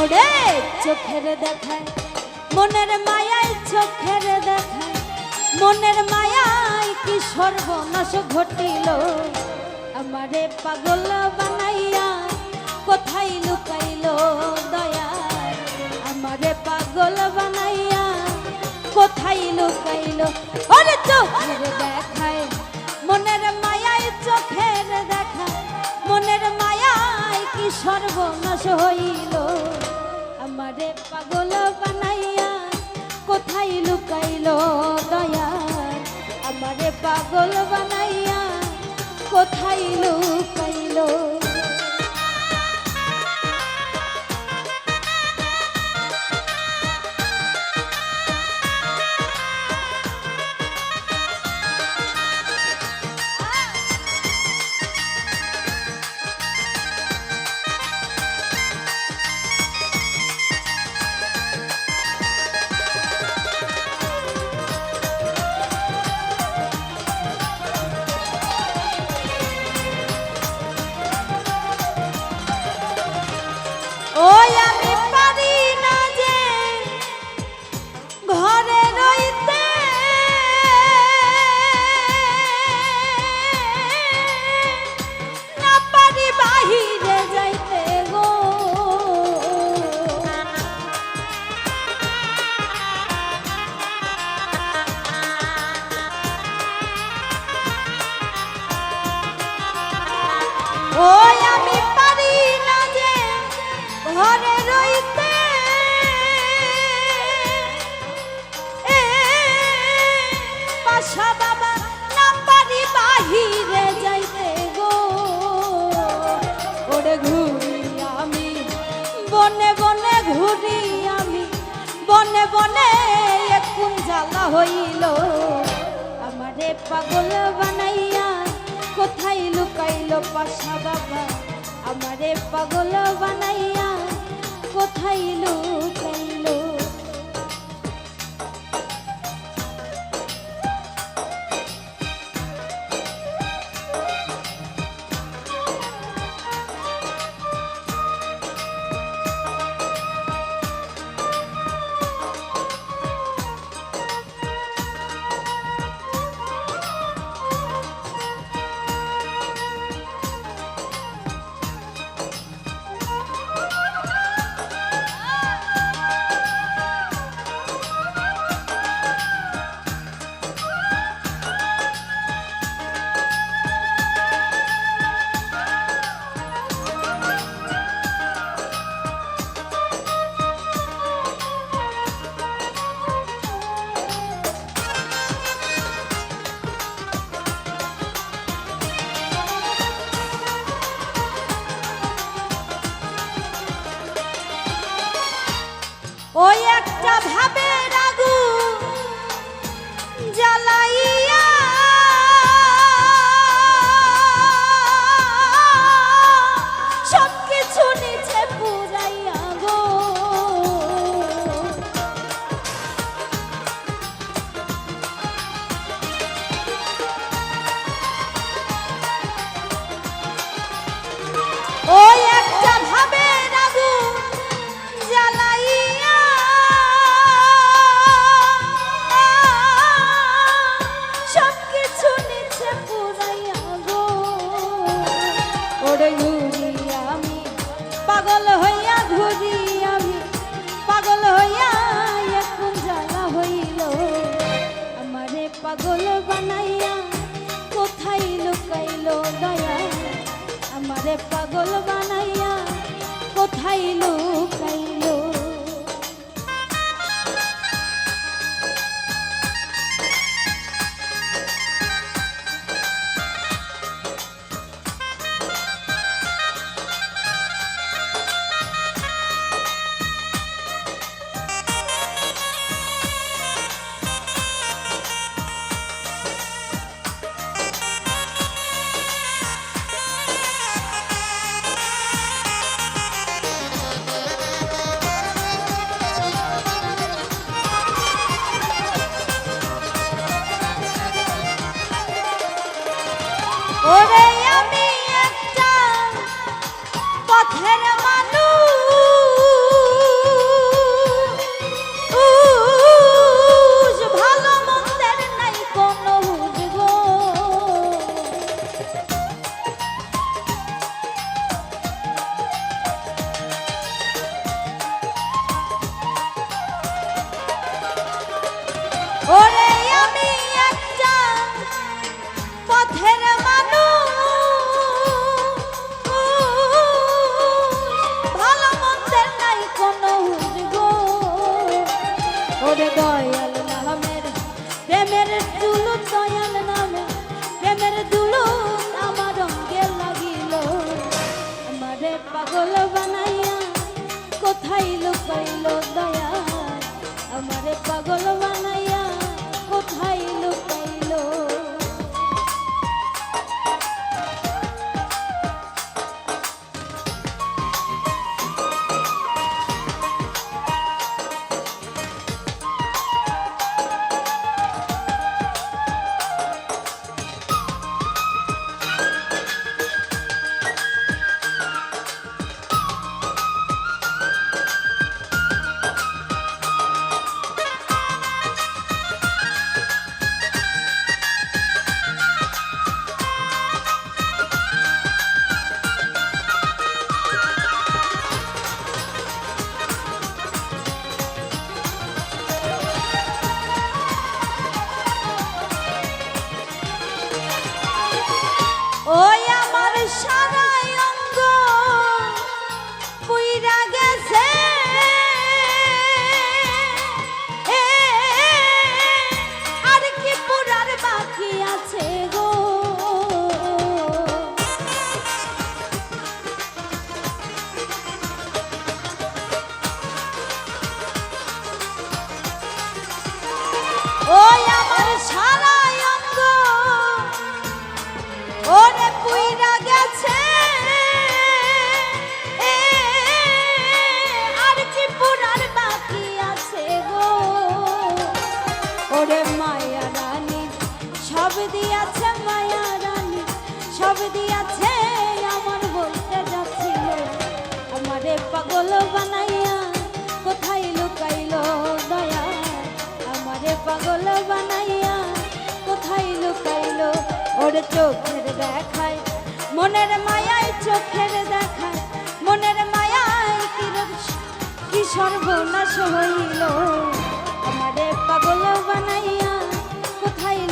ওরে চোখের দেখায়, মনের মায়ায় চোখের দেখায়। মনের মায়ায় কি সর্বনাশ ঘটিল? আমারে পাগল বানাইয়া কোথায় লুকাইল দয়া? আমারে পাগল বানাইয়া কোথায় লুকাইল? ওরে চোখের দেখায়, মনের মায়ায় চোখের দেখা মনের মায়ায় কি সর্বনাশ হইল? আমারে পাগল বানাইয়া কোথায় লুকাইল দয়া আমারে পাগল বানাইয়া কোথায় লুকাইল ওই আমি ঘরে পাশা বাবা বাহিরে গো। আমি, বনে বনে আমি, বনে বনে হইল। আমারে পাগল বানাইয়া কোথায় লুকাইল পাশা বাবা? আমারে পাগল বানাইয়া কোথায় পাগল বানাইয়া কোথায় লুকাইল Let bay lục bay lục চোখের দেখায়, মনের মায়ায় চোখের দেখায়, মনের মায়ায় কি সর্বনাশ হইল? আমারে পাগল বানাইয়া কোথায়